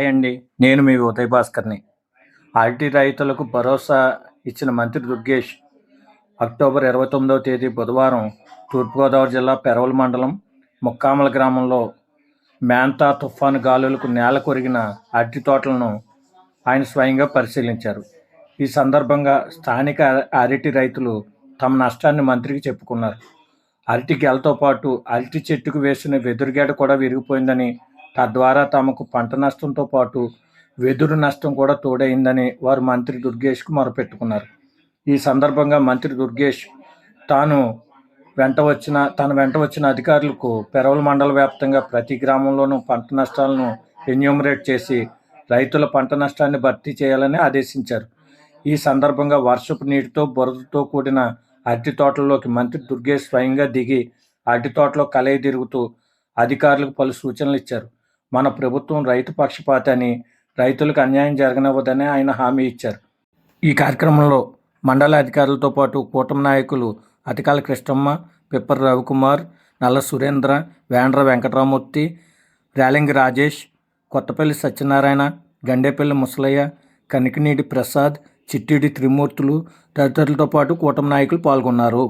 Hi అండి. నేను మీ Uday భాస్కర్ని RT రైతులకు భరోసా ఇచ్చిన మంత్రి దుర్గేష్ అక్టోబర్ ఇరవై తొమ్మిదవ తేదీ బుధవారం తూర్పుగోదావరి జిల్లా పెరవల మండలం ముక్కామల గ్రామంలో మేంతా తుఫాను గాలులకు నేల కొరిగిన అరటి తోటలను ఆయన స్వయంగా పరిశీలించారు. ఈ సందర్భంగా స్థానిక అరటి రైతులు తమ నష్టాన్ని మంత్రికి చెప్పుకున్నారు. అరటి గెలతో పాటు అరటి చెట్టుకు వేసిన వెదురుగేడ కూడా విరిగిపోయిందని తద్వారా తమకు పంట నష్టంతో పాటు వెదురు నష్టం కూడా తోడైందని వారు మంత్రి దుర్గేష్కు మొరపెట్టుకున్నారు. ఈ సందర్భంగా మంత్రి దుర్గేష్ తాను వెంట వచ్చిన తన వెంట వచ్చిన అధికారులకు పెరవల మండల వ్యాప్తంగా ప్రతి గ్రామంలోనూ పంట నష్టాలను ఎన్యూమరేట్ చేసి రైతుల పంట నష్టాన్ని భర్తీ చేయాలని ఆదేశించారు. ఈ సందర్భంగా వర్షపు నీటితో బురదతో కూడిన అరటి తోటల్లోకి మంత్రి దుర్గేష్ స్వయంగా దిగి అరటి తోటలో కలయి తిరుగుతూ అధికారులకు పలు సూచనలు ఇచ్చారు. మన ప్రభుత్వం రైతు పక్షపాతి అని రైతులకు అన్యాయం జరగనివ్వదని ఆయన హామీ ఇచ్చారు. ఈ కార్యక్రమంలో మండల అధికారులతో పాటు కూటమి నాయకులు అతికాల కృష్ణమ్మ పిప్పర్ రవికుమార్ నల్ల సురేంద్ర వేండ్ర వెంకటరామూర్తి రేలంగి రాజేష్ కొత్తపల్లి సత్యనారాయణ గండేపల్లి ముసలయ్య కనికినీటి ప్రసాద్ చిట్టిడి త్రిమూర్తులు తదితరులతో పాటు కూటమి నాయకులు పాల్గొన్నారు.